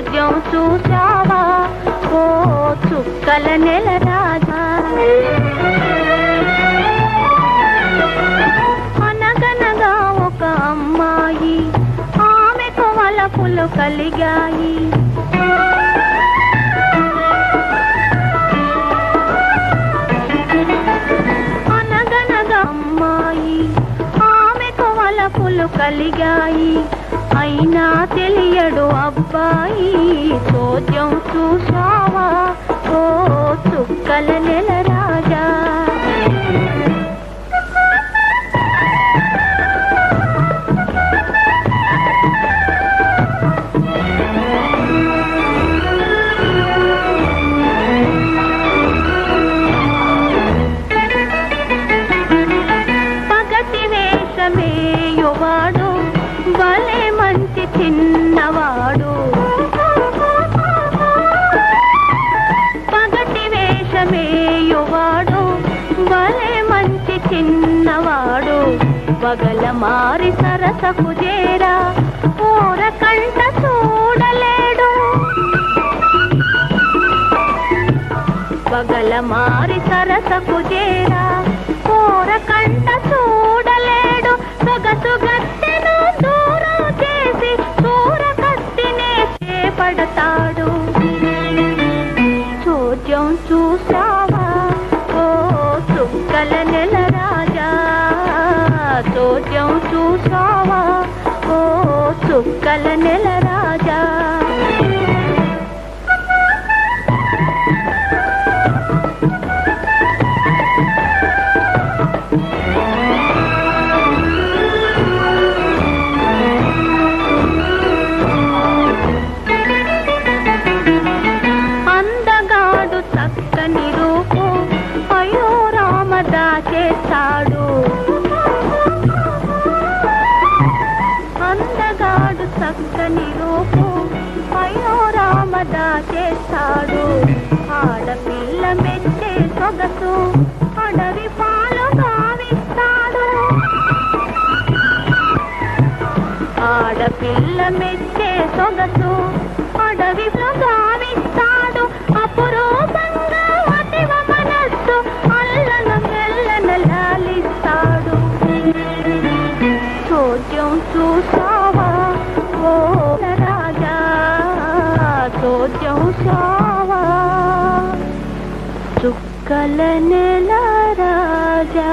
చోద్యం చూసావా ఓ చుక్కల నెల రాజా. అనగనగా ఒక అమ్మాయి ఆమెకు వలపులు కలిగాయి. కలిగాయి. అయినా తెలియడు అబ్బాయి చోద్యం చూశావా? చిన్నవాడు. పగల మారి సరసకు చేరా ఊర కంట చూడలేడు. పగల మారి సరసకు చేరా ఊర కంట చూడలేడు. సొగసు గత్తెను దూరం చేసి కూర కత్తినే చేపడతా. కల నెల చేస్తాడు చక్కని రూపు. అయో రామదా చేస్తాడు ఆడపిల్ల మెచ్చే సొగసు అడవి పాలు గావిస్తాడు ఆడపిల్ల మెచ్చే సొగసు చోద్యం సావా చుక్కల నెల రాజా.